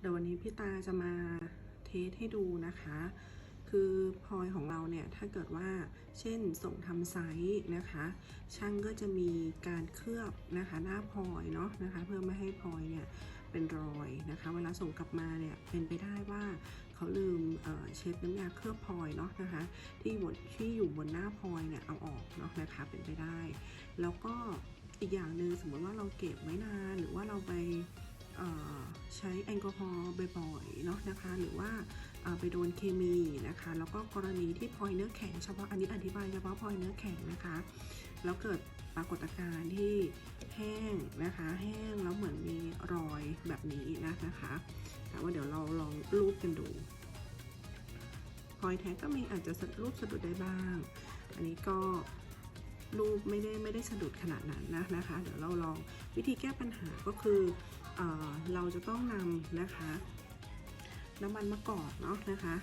เดี๋ยววันนี้พี่ตาจะมาเทสให้ดูนะคะ คือพลอยของเราเนี่ยถ้าเกิดว่าเช่นส่งทำไซส์นะคะ ช่างก็จะมีการเคลือบนะคะหน้าพลอยเนาะนะคะ เพื่อไม่ให้พลอยเนี่ยเป็นรอยนะคะ เวลาส่งกลับมาเนี่ยเป็นไปได้ว่าเขาลืมเเช็ดน้ำยาเคลือบพลอยเนาะนะคะ ที่บนที่อยู่บนหน้าพลอยเนี่ยเอาออกเนาะนะคะเป็นไปได้ แล้วก็อีกอย่างหนึ่งสมมติว่าเราเก็บไว้นานหรือว่าเราไป ใช้แอลกอฮอล์บ่อยๆเนาะนะคะ หรือว่าไปโดนเคมีนะคะ แล้วก็กรณีที่พลอยเนื้อแข็งเฉพาะอันนี้อธิบายเฉพาะพลอยเนื้อแข็งนะคะ แล้วเกิดปรากฏการณ์ที่แห้งนะคะ แห้งแล้วเหมือนมีรอยแบบนี้นะนะคะแต่ว่าเดี๋ยวเราลองรูปกันดูพลอยแท้ก็มีอาจจะรูปสะดุดได้บ้าง อันนี้ก็ รูปไม่ได้ไม่ได้สะดุดขนาดนั้นนะนะคะ เดี๋ยวเราลองวิธีแก้ปัญหาก็คือเอเราจะต้องนำนะคะ น้ำมันมะกอกเนาะนะคะ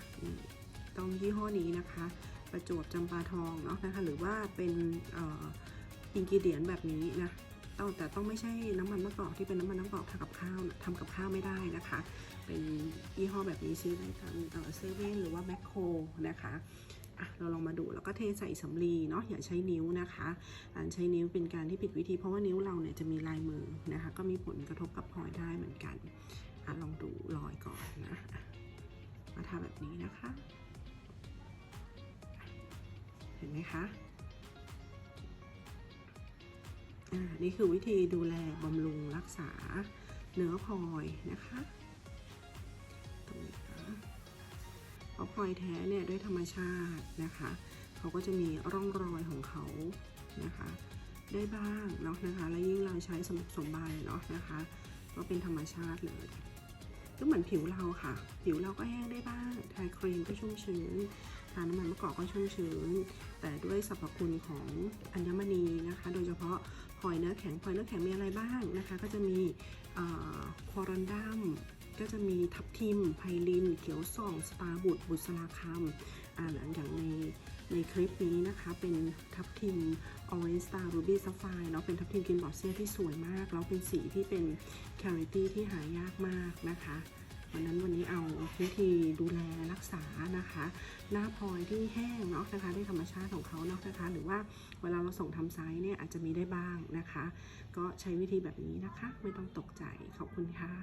ต้องยี่ห้อนี้นะคะ ประจวบจำปาทองเนาะนะคะ หรือว่าเป็นอินกิเดียนแบบนี้นะต้องแต่ต้องไม่ใช่น้ำมันมะกอกที่เป็นน้ำมันมะกอกทำกับข้าวทำกับข้าวไม่ได้นะคะ เป็นยี่ห้อแบบนี้ซื้อได้ตามเซเว่นหรือว่าแมคโครนะคะ อะเราลองมาดูแล้วก็เทใส่สำลีเนาะอย่าใช้นิ้วนะคะการใช้นิ้วเป็นการที่ผิดวิธีเพราะว่านิ้วเราเนี่ยจะมีลายมือนะคะ ก็มีผลกระทบกับพลอยได้เหมือนกันอะลองดูรอยก่อนนะมาทำแบบนี้นะคะ เห็นไหมคะอ่านี่คือวิธีดูแลบำรุงรักษาเนื้อพลอยนะคะ ตรงนี้ ราะพลอยแท้เนี่ยด้วยธรรมชาตินะคะเขาก็จะมีร่องรอยของเขานะคะ ได้บ้างเนาะนะคะ และยิ่งเราใช้สมบุกสมบันเนาะนะคะ ก็เป็นธรรมชาติเลยก็เหมือนผิวเราค่ะ ผิวเราก็แห้งได้บ้าง ทาครีมก็ชุ่มชื้น ทาน้ำมันมะกอกก็ชุ่มชื้น แต่ด้วยสรรพคุณของอัญมณีนะคะ โดยเฉพาะพลอยเนื้อแข็งพลอยเนื้อแข็งมีอะไรบ้างนะคะ ก็จะมีควอรันดัม ก็จะมีทับทิมไพลิน เขียวส่องสตาร์บุตรบุษราคำอ่าอย่างในในคลิปนี้นะคะเป็นทับทิม Orange Star Ruby Sapphire เนาะเป็นทับทิมกินบอดเซียที่สวยมาก แล้วเป็นสีที่เป็น Clarity ที่หายากมากนะคะวันนั้นวันนี้เอาวิธีดูแลรักษานะคะ หน้าพลอยที่แห้งเนาะนะคะด้วยธรรมชาติของเขาเนาะนะคะ หรือว่าเวลาเราส่งทำไซส์เนี่ยอาจจะมีได้บ้างนะคะ ก็ใช้วิธีแบบนี้นะคะ ไม่ต้องตกใจขอบคุณค่ะ